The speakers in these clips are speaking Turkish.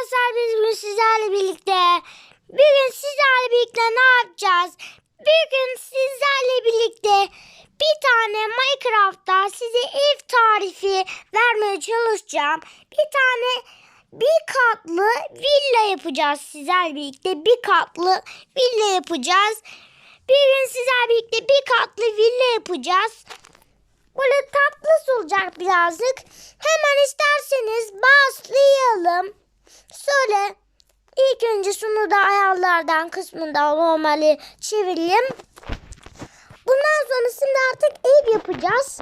Arkadaşlar biz bugün sizlerle birlikte bugün sizlerle birlikte ne yapacağız? Bugün sizlerle birlikte bir tane Minecraft'ta size ev tarifi vermeye çalışacağım. Bir tane bir katlı villa yapacağız sizlerle birlikte. Bir katlı villa yapacağız. Bugün sizlerle birlikte bir katlı villa yapacağız. Böyle tatlı olacak birazcık. Hemen isterseniz başlayalım. Şöyle ilk önce şunu da ayarlardan kısmında normali çevireyim. Bundan sonra şimdi artık ev yapacağız.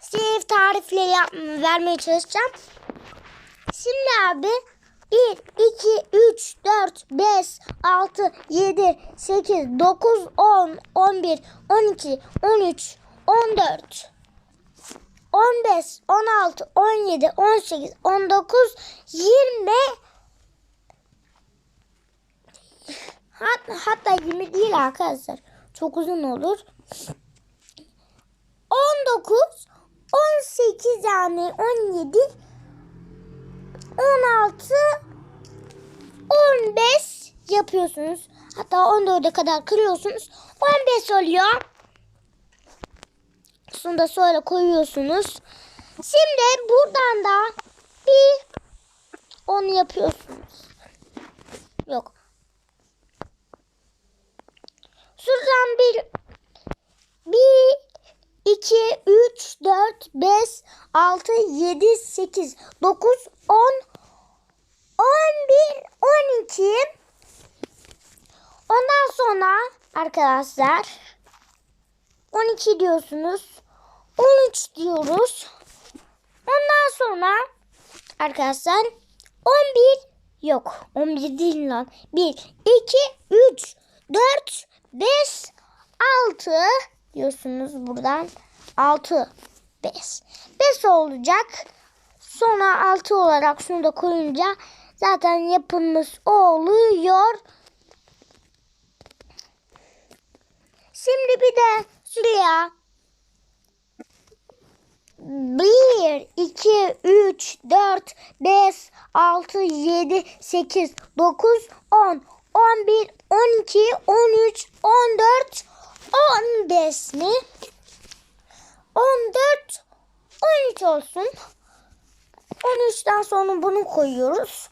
Size ev tarifleri yap vermeye çalışacağım. Şimdi abi 1, 2, 3, 4, 5, 6, 7, 8, 9, 10, 11, 12, 13, 14, 15, 16, 17, 18, 19, 20 hat, hatta 20 değil arkadaşlar. Çok uzun olur. 19, 18 yani 17, 16, 15 yapıyorsunuz. Hatta 14'e kadar kırıyorsunuz. 15 oluyor. Şunu da şöyle koyuyorsunuz. Şimdi buradan da bir onu yapıyorsunuz. Yok. Bir bir 2 3 4 5 6 7 8 9 10 11 12 Ondan sonra arkadaşlar 12 diyorsunuz. 13 diyoruz. Ondan sonra arkadaşlar 11 yok. 11 değil lan. 1 2 3 4 5 6 diyorsunuz buradan. 6 5. 5 olacak. Sonra 6 olarak şunu da koyunca zaten yapımız oluyor. Şimdi bir de şuraya 1, 2, 3, 4, 5, 6, 7, 8, 9, 10, 11, 12, 13, 14, 15 mi? 14, 13 olsun. 13'ten sonra bunu koyuyoruz.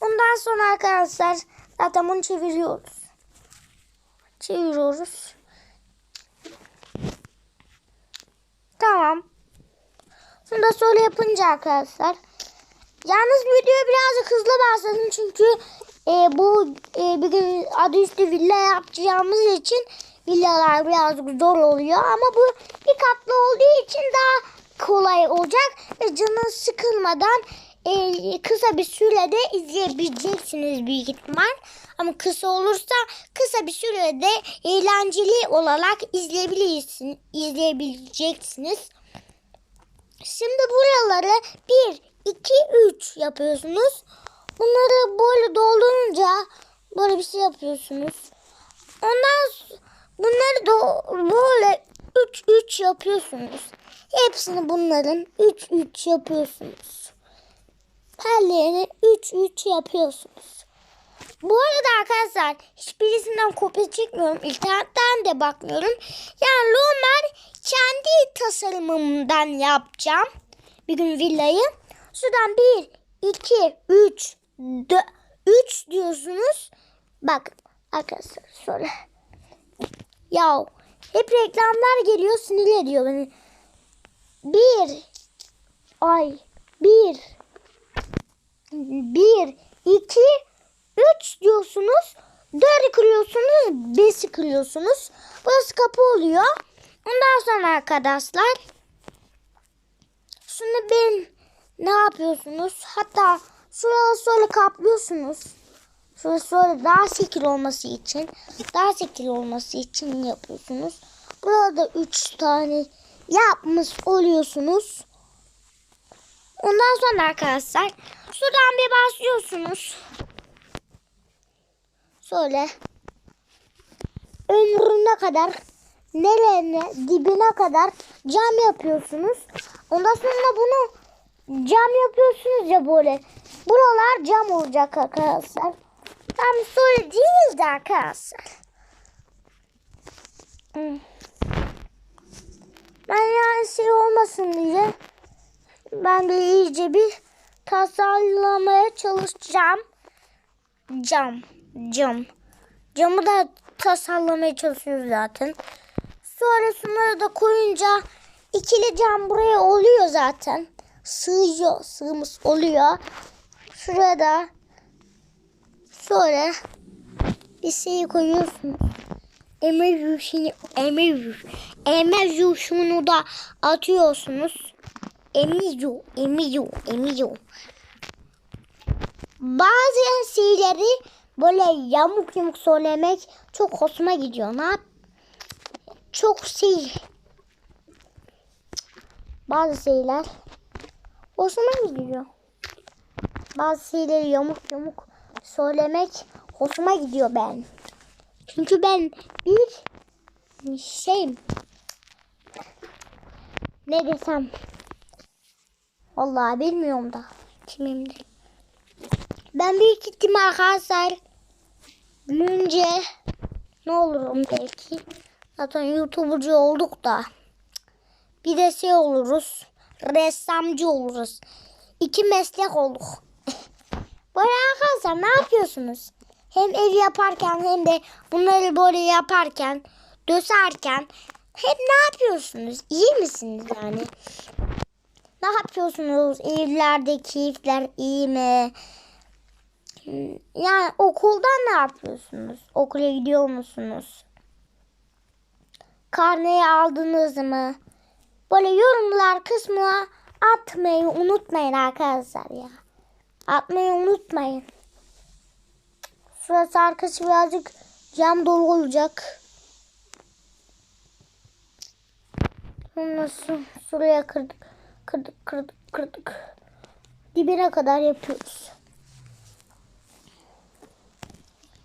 Ondan sonra arkadaşlar zaten bunu çeviriyoruz. Çeviriyoruz. Tamam. Şunu da şöyle yapınca arkadaşlar. Yalnız videoya birazcık hızlı başladım çünkü e, bu e, bir gün adı üstü villa yapacağımız için villalar birazcık zor oluyor ama bu bir katlı olduğu için daha kolay olacak ve canın sıkılmadan e, kısa bir sürede izleyebileceksiniz büyük ihtimal. Ama kısa olursa kısa bir sürede eğlenceli olarak izleyebileceksiniz. Şimdi buraları 1, 2, 3 yapıyorsunuz. Bunları böyle doldurunca böyle bir şey yapıyorsunuz. Ondan bunları da böyle 3, 3 yapıyorsunuz. Hepsini bunların 3, 3 yapıyorsunuz. Her yerine 3, 3 yapıyorsunuz. Bu arada arkadaşlar hiçbirisinden kopya çekmiyorum. İnternetten de bakmıyorum. Yani normal kendi tasarımımdan yapacağım. Bir gün villayı. Şuradan 1, 2, 3, 3 diyorsunuz. Bak arkadaşlar sonra. Ya hep reklamlar geliyor sinir ediyor beni. 1 ay 1 1 2 3 diyorsunuz. 4'ü kırıyorsunuz. 5'i kırıyorsunuz. Burası kapı oluyor. Ondan sonra arkadaşlar şunu ben ne yapıyorsunuz? Hatta şuraya şöyle kaplıyorsunuz. Şöyle şöyle daha şekil olması için daha şekil olması için yapıyorsunuz. Burada 3 tane yapmış oluyorsunuz. Ondan sonra arkadaşlar şuradan bir başlıyorsunuz. Şöyle ömrüne kadar nelerine dibine kadar cam yapıyorsunuz. Ondan sonra bunu cam yapıyorsunuz ya böyle Buralar cam olacak arkadaşlar. Tam böyle değildi arkadaşlar. Ben yani şey olmasın diye ben de iyice bir tasarlamaya çalışacağım. Cam, cam. Camı da tasarlamaya çalışıyoruz zaten. Sonra şunları da koyunca ikili cam buraya oluyor zaten. Sığıyor, sığmış oluyor. Şuraya da sonra şey koyuyorsunuz. Emir yuşunu, emir yuş, emir yuşunu da atıyorsunuz. Emiyor, emiyor, emiyor. Bazı şeyleri böyle yamuk yamuk söylemek çok hoşuma gidiyor. Ne yap? Çok şey. Bazı şeyler hoşuma gidiyor. Bazı şeyleri yamuk yamuk söylemek hoşuma gidiyor ben. Çünkü ben bir şeyim. Ne desem. Vallahi bilmiyorum da. Kimimdir. Ben büyük ihtimal arkadaşlar büyünce ne olurum belki. Zaten YouTuber'cı olduk da. Bir de şey oluruz. Ressamcı oluruz. İki meslek olduk. Böyle arkadaşlar ne yapıyorsunuz? Hem ev yaparken hem de bunları böyle yaparken, döserken hep ne yapıyorsunuz? İyi misiniz yani? Ne yapıyorsunuz? Evlerde keyifler iyi mi? Yani okulda ne yapıyorsunuz? Okula gidiyor musunuz? Karneyi aldınız mı? Böyle yorumlar kısmına atmayı unutmayın arkadaşlar ya. Atmayı unutmayın. Şurası arkası birazcık cam dolu olacak. Nasıl şuraya kırdık. Kırdık kırdık kırdık. Dibine kadar yapıyoruz.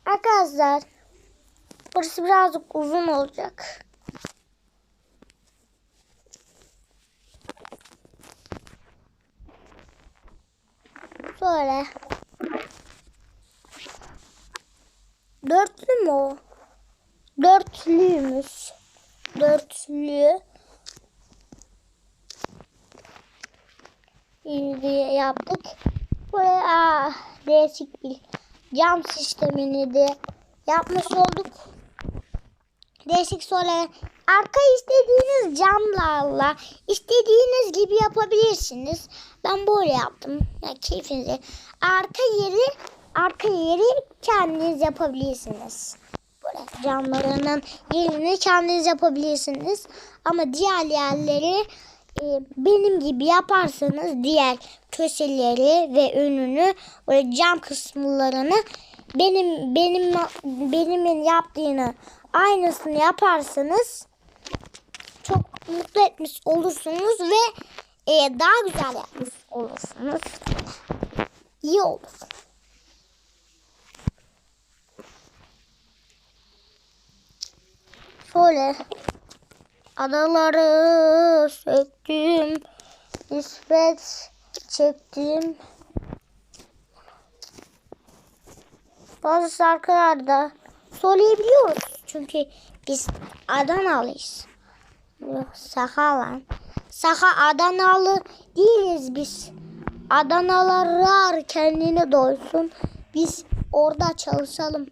Arkadaşlar burası birazcık uzun olacak. Böyle. Dörtlü mü o? Dörtlüymüş. Dörtlü. diye yaptık. Buraya değişik bir cam sistemini de yapmış olduk. Değişik sonra arka istediğiniz camlarla istediğiniz gibi yapabilirsiniz. Ben böyle yaptım. Ya keyfinize. Arka yeri arka yeri kendiniz yapabilirsiniz. Böyle camlarının yerini kendiniz yapabilirsiniz. Ama diğer yerleri e, benim gibi yaparsanız diğer köşeleri ve önünü böyle cam kısımlarını benim benim benimin yaptığını aynısını yaparsanız çok mutlu etmiş olursunuz ve e, daha güzel yapmış olursunuz. İyi olur. Şöyle adaları söktüm, nispet çektim. Bazı şarkılarda söyleyebiliyoruz. Çünkü biz Adanalıyız. Saha Saha Adanalı değiliz biz. Adanalılar kendini doysun. Biz orada çalışalım.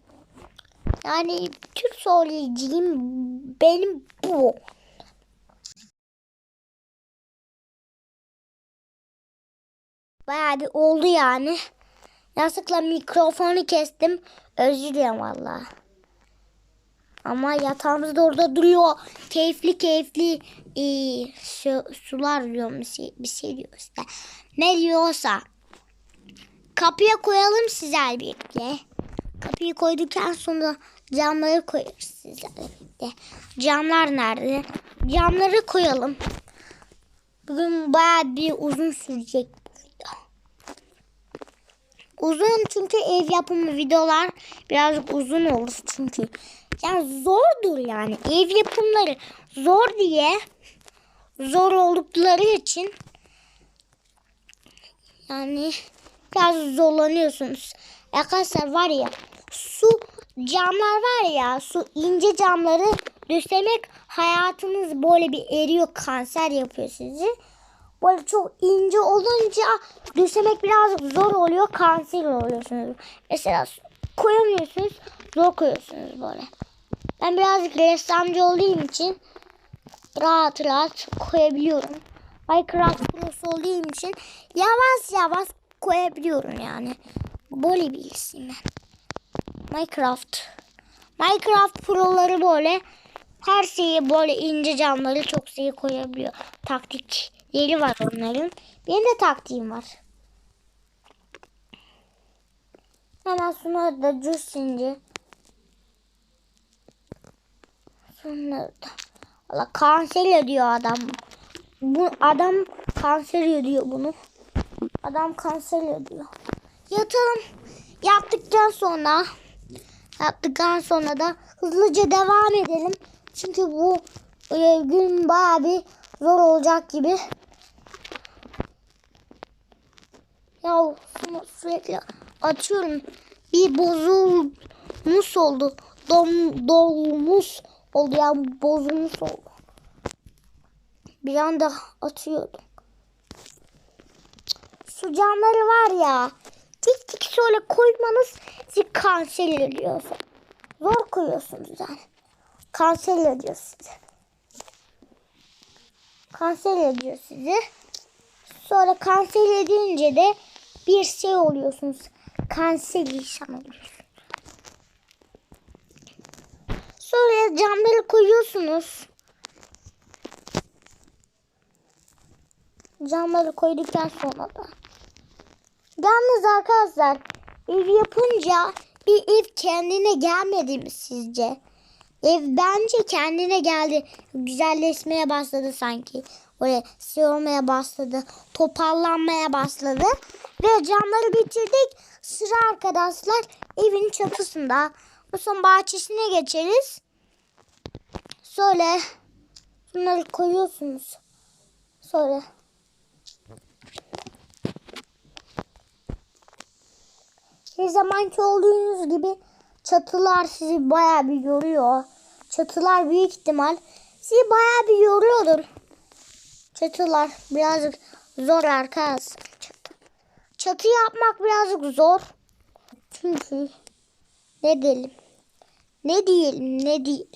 Yani Türk söyleyiciliğim benim bu. Bayağı bir oldu yani. Yanlışlıkla mikrofonu kestim. Özür dilerim valla. Ama yatağımız da orada duruyor. Keyifli keyifli e, su, sular diyor bir şey, bir şey diyor işte. Ne diyorsa. Kapıya koyalım sizler birlikte. Kapıyı koyduktan sonra camları koyarız sizler birlikte. Camlar nerede? Camları koyalım. Bugün bayağı bir uzun sürecek Uzun çünkü ev yapımı videolar birazcık uzun olur çünkü. Yani zordur yani. Ev yapımları zor diye zor oldukları için yani biraz zorlanıyorsunuz. Arkadaşlar var ya su camlar var ya su ince camları döşemek hayatınız böyle bir eriyor kanser yapıyor sizi. Böyle çok ince olunca döşemek biraz zor oluyor kanser oluyorsunuz. Mesela su koyamıyorsunuz zor koyuyorsunuz böyle. Ben birazcık ressamcı olduğum için rahat rahat koyabiliyorum. Minecraft Pro'su olduğum için yavaş yavaş koyabiliyorum yani. Böyle birisiyim ben. Minecraft. Minecraft Pro'ları böyle her şeyi böyle ince camları çok şeyi koyabiliyor. Taktikleri var onların. Benim de taktiğim var. Hemen şunları da cüssince. Şunları da. Valla kanser ediyor adam. Bu adam kanser ediyor bunu. Adam kanser ediyor. Yatalım. Yaptıktan sonra yaptıktan sonra da hızlıca devam edelim. Çünkü bu e, gün bayağı bir zor olacak gibi. Ya sürekli açıyorum. Bir bozulmuş oldu. Dom, dolmuş oldu yani bozulmuş oldu. Bir anda atıyordum. Su camları var ya. Tik tik şöyle koymanız sizi kanser ediyor. Zor koyuyorsunuz yani. Kanser ediyor sizi. Kanser ediyor sizi. Sonra kanser edince de bir şey oluyorsunuz. Kanser insan oluyorsunuz. Sonra camları koyuyorsunuz. Camları koyduktan sonra da. Yalnız arkadaşlar ev yapınca bir ev kendine gelmedi mi sizce? Ev bence kendine geldi. Güzelleşmeye başladı sanki. Böyle şey başladı. Toparlanmaya başladı. Ve camları bitirdik. Sıra arkadaşlar evin çatısında. Son bahçesine geçeriz. Şöyle bunları koyuyorsunuz. Sonra her zamanki olduğunuz gibi çatılar sizi bayağı bir yoruyor. Çatılar büyük ihtimal sizi bayağı bir yoruyordur. Çatılar birazcık zor arkadaşlar. Çatı. Çatı yapmak birazcık zor. Çünkü ne diyelim? Ne diyelim? Ne diyelim?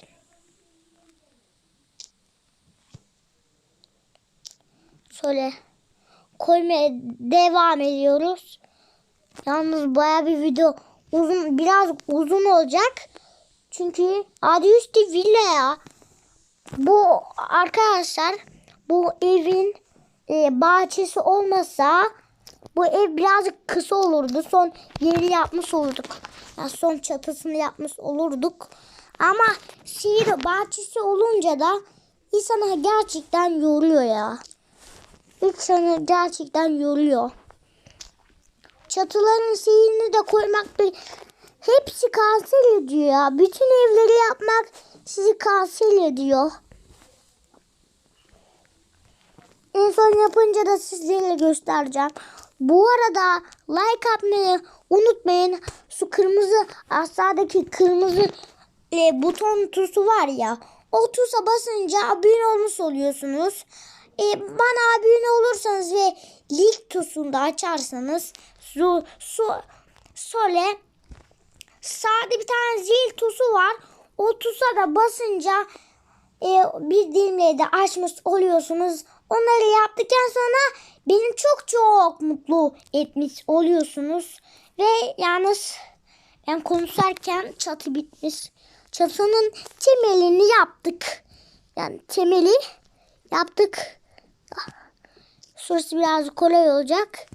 Şöyle koymaya devam ediyoruz. Yalnız baya bir video uzun biraz uzun olacak. Çünkü adı üstü villa ya. Bu arkadaşlar bu evin e, bahçesi olmasa bu ev birazcık kısa olurdu. Son yeri yapmış olurduk. Yani son çatısını yapmış olurduk. Ama şehir bahçesi olunca da insana gerçekten yoruyor ya. İnsanı gerçekten yoruyor. Çatıların seyrini de koymak bir hepsi kanser ediyor ya. Bütün evleri yapmak sizi kanser ediyor. En son yapınca da sizlere göstereceğim. Bu arada like atmayı unutmayın. Şu kırmızı aşağıdaki kırmızı e, buton tuşu var ya. O tuşa basınca abone olmuş oluyorsunuz. E, bana abone olursanız ve link tuşunu da açarsanız su, su, şöyle sağda bir tane zil tuşu var. O tuşa da basınca e, bir dilimleri de açmış oluyorsunuz. Onları yaptıktan sonra beni çok çok mutlu etmiş oluyorsunuz. Ve yalnız ben konuşarken çatı bitmiş. Çatının temelini yaptık. Yani temeli yaptık. Şurası biraz kolay olacak.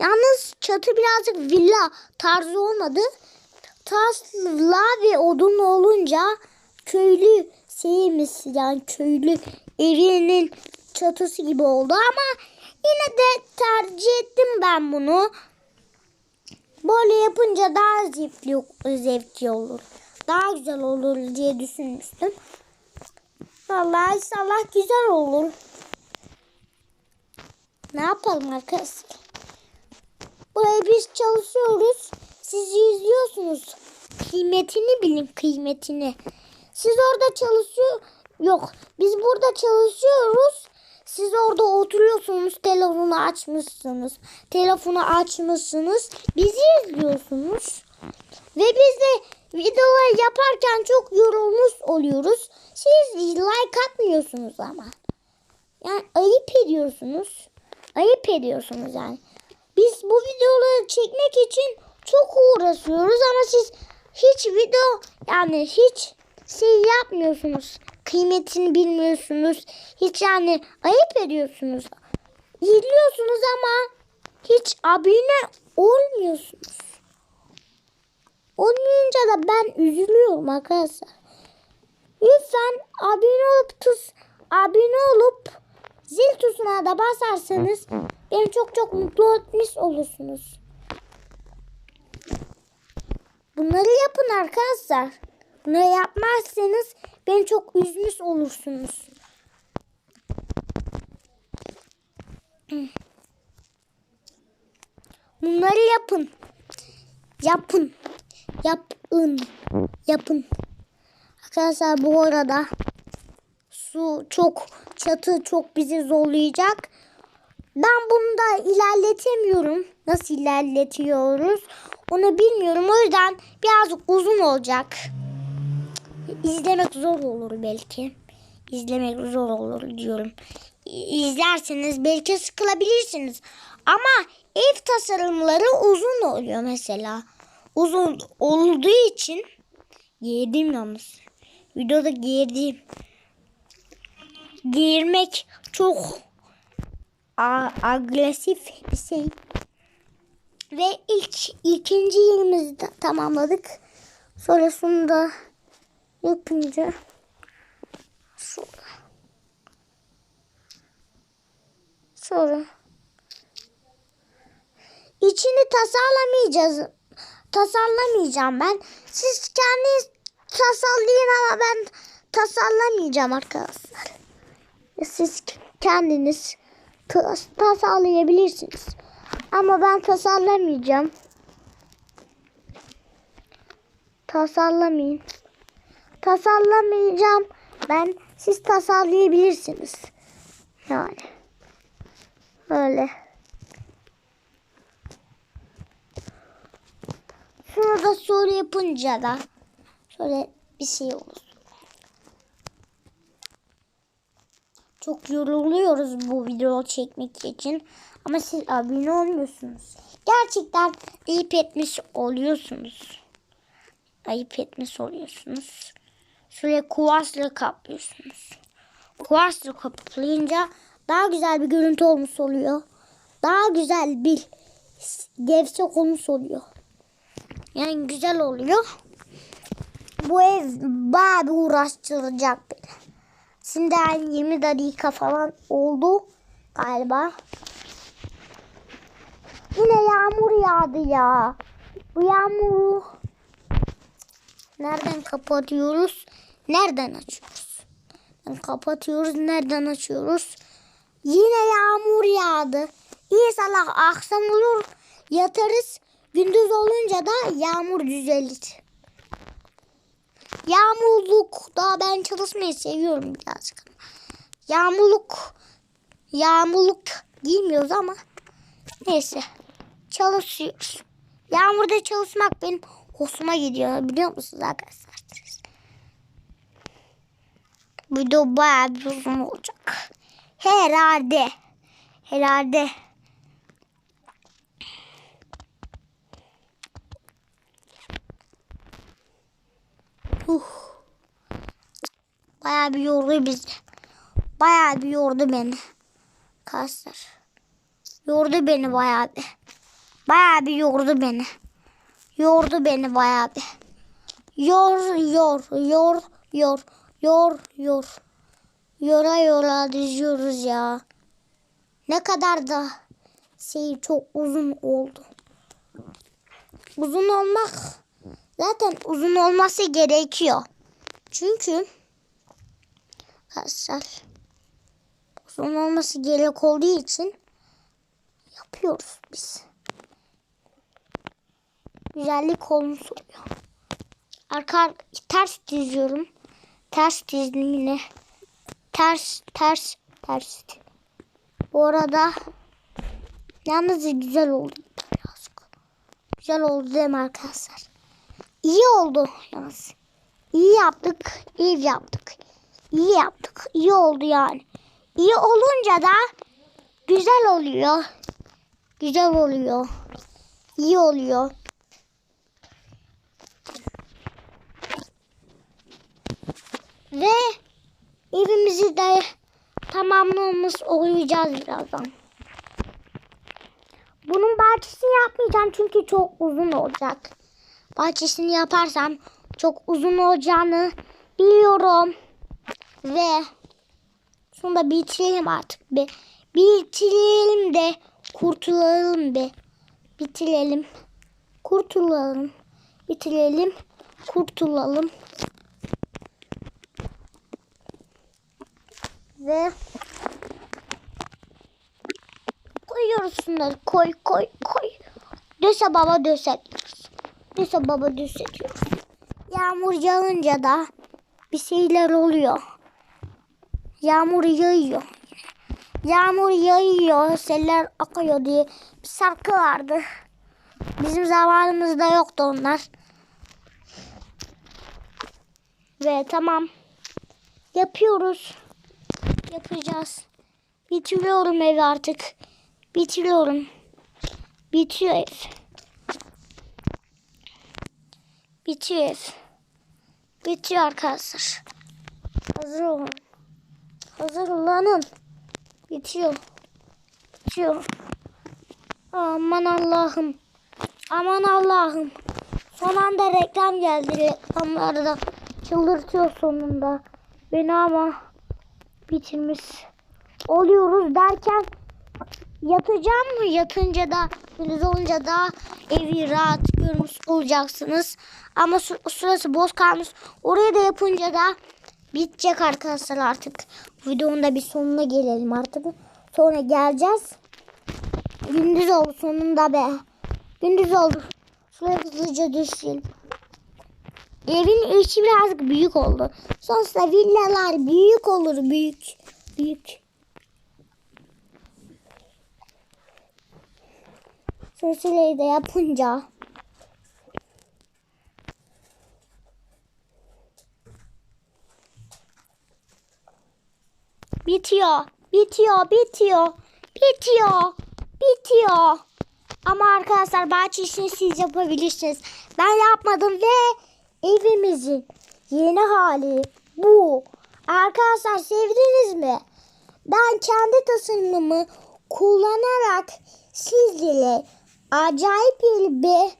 Yalnız çatı birazcık villa tarzı olmadı. Tasla ve odun olunca köylü şeyimiz yani köylü evinin çatısı gibi oldu ama yine de tercih ettim ben bunu. Böyle yapınca daha zevkli, zevkli olur. Daha güzel olur diye düşünmüştüm. Vallahi inşallah güzel olur. Ne yapalım arkadaşlar? Burayı biz çalışıyoruz. Siz izliyorsunuz. Kıymetini bilin kıymetini. Siz orada çalışıyor. Yok biz burada çalışıyoruz. Siz orada oturuyorsunuz. Telefonu açmışsınız. Telefonu açmışsınız. Bizi izliyorsunuz. Ve biz de videoları yaparken çok yorulmuş oluyoruz. Siz like atmıyorsunuz ama. Yani ayıp ediyorsunuz. Ayıp ediyorsunuz yani. Biz bu videoları çekmek için çok uğraşıyoruz ama siz hiç video yani hiç şey yapmıyorsunuz. Kıymetini bilmiyorsunuz. Hiç yani ayıp ediyorsunuz. İzliyorsunuz ama hiç abone olmuyorsunuz. Olmayınca da ben üzülüyorum arkadaşlar. Lütfen abone olup tuz, abone olup zil tuşuna da basarsanız beni çok çok mutlu etmiş olursunuz. Bunları yapın arkadaşlar. Bunları yapmazsanız beni çok üzmüş olursunuz. Bunları yapın. Yapın. Yapın. Yapın. Arkadaşlar bu arada su çok çatı çok bizi zorlayacak. Ben bunu da ilerletemiyorum. Nasıl ilerletiyoruz? Onu bilmiyorum. O yüzden birazcık uzun olacak. İzlemek zor olur belki. İzlemek zor olur diyorum. İzlerseniz belki sıkılabilirsiniz. Ama ev tasarımları uzun oluyor mesela. Uzun olduğu için giydim yalnız. Videoda giydim. Giyirmek çok agresif bir şey. Ve ilk ikinci yılımızı da tamamladık. Sonrasında yapınca sonra sonra içini tasarlamayacağız. Tasarlamayacağım ben. Siz kendiniz tasarlayın ama ben tasarlamayacağım arkadaşlar. Siz kendiniz tas- tasarlayabilirsiniz. Ama ben tasarlamayacağım. Tasarlamayın. Tasarlamayacağım. Ben siz tasarlayabilirsiniz. Yani. Öyle. Şurada soru yapınca da şöyle bir şey olur. Çok yoruluyoruz bu video çekmek için. Ama siz abone olmuyorsunuz. Gerçekten ayıp etmiş oluyorsunuz. Ayıp etmiş oluyorsunuz. Şöyle kuvasla kaplıyorsunuz. Kuvasla kaplayınca daha güzel bir görüntü olmuş oluyor. Daha güzel bir gevşek olmuş oluyor. Yani güzel oluyor. Bu ev bayağı bir uğraştıracak beni. Şimdi yani 20 dakika falan oldu galiba. Yine yağmur yağdı ya. Bu yağmuru nereden kapatıyoruz? Nereden açıyoruz? Nereden kapatıyoruz? Nereden açıyoruz? Yine yağmur yağdı. İnşallah akşam olur yatarız. Gündüz olunca da yağmur düzelir. Yağmurluk daha ben çalışmayı seviyorum birazcık. Yağmurluk yağmurluk giymiyoruz ama neyse çalışıyoruz. Yağmurda çalışmak benim hoşuma gidiyor biliyor musunuz arkadaşlar? Video bayağı bir uzun olacak. Herhalde. Herhalde. Uh. Bayağı bir yordu bizi. Bayağı bir yordu beni. Kaslar. Yordu beni bayağı bir. Bayağı bir yordu beni. Yordu beni bayağı bir. Yor yor yor yor yor yor. Yora yora diziyoruz ya. Ne kadar da şey çok uzun oldu. Uzun olmak zaten uzun olması gerekiyor. Çünkü Arkadaşlar. Uzun olması gerek olduğu için yapıyoruz biz. Güzellik olmuş oluyor. Arka ters diziyorum. Ters dizdim yine. Ters ters ters. Bu arada yalnız güzel oldu birazcık. Güzel oldu değil mi arkadaşlar? İyi oldu yalnız. İyi yaptık, iyi yaptık. İyi yaptık, iyi oldu yani. İyi olunca da güzel oluyor. Güzel oluyor. İyi oluyor. Ve evimizi de tamamlamış olacağız birazdan. Bunun bahçesini yapmayacağım çünkü çok uzun olacak. Bahçesini yaparsam çok uzun olacağını biliyorum. Ve sonra bitirelim artık be. Bitirelim de kurtulalım be. Bitirelim. Kurtulalım. Bitirelim. Kurtulalım. Ve koyuyoruz şunları. Koy koy koy. Döse baba döse. Döse baba döse diyoruz. Yağmur yağınca da bir şeyler oluyor. Yağmur yağıyor. Yağmur yağıyor, seller akıyor diye bir şarkı vardı. Bizim zamanımızda yoktu onlar. Ve tamam. Yapıyoruz. Yapacağız. Bitiriyorum evi artık. Bitiriyorum. Bitiyor ev. Bitiyor ev. Bitiyor arkadaşlar. Hazır olun. Hazırlanın. Bitiyor. Bitiyor. Aman Allah'ım. Aman Allah'ım. Son anda reklam geldi. Reklamları da çıldırtıyor sonunda. Beni ama bitirmiş oluyoruz derken yatacağım mı? Yatınca da gündüz olunca da evi rahat görmüş olacaksınız. Ama sırası boş kalmış. Oraya da yapınca da bitecek arkadaşlar artık. Videonun da bir sonuna gelelim artık. Sonra geleceğiz. Gündüz oldu sonunda be. Gündüz oldu. Şuraya hızlıca düşeyim. Evin içi birazcık büyük oldu. Sonuçta villalar büyük olur büyük. Büyük. Sesileri de yapınca. Bitiyor. Bitiyor. Bitiyor. Bitiyor. Bitiyor. Ama arkadaşlar bahçe işini siz yapabilirsiniz. Ben yapmadım ve evimizin yeni hali bu. Arkadaşlar sevdiniz mi? Ben kendi tasarımımı kullanarak sizlere acayip bir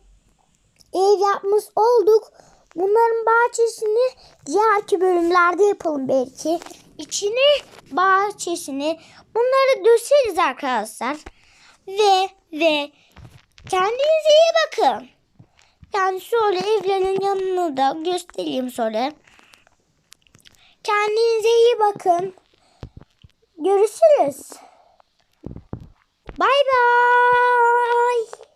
ev yapmış olduk. Bunların bahçesini diğerki bölümlerde yapalım belki. İçini, bahçesini bunları döşeriz arkadaşlar. Ve ve kendinize iyi bakın. Yani şöyle evlerin yanını da göstereyim şöyle. Kendinize iyi bakın. Görüşürüz. Bay bay.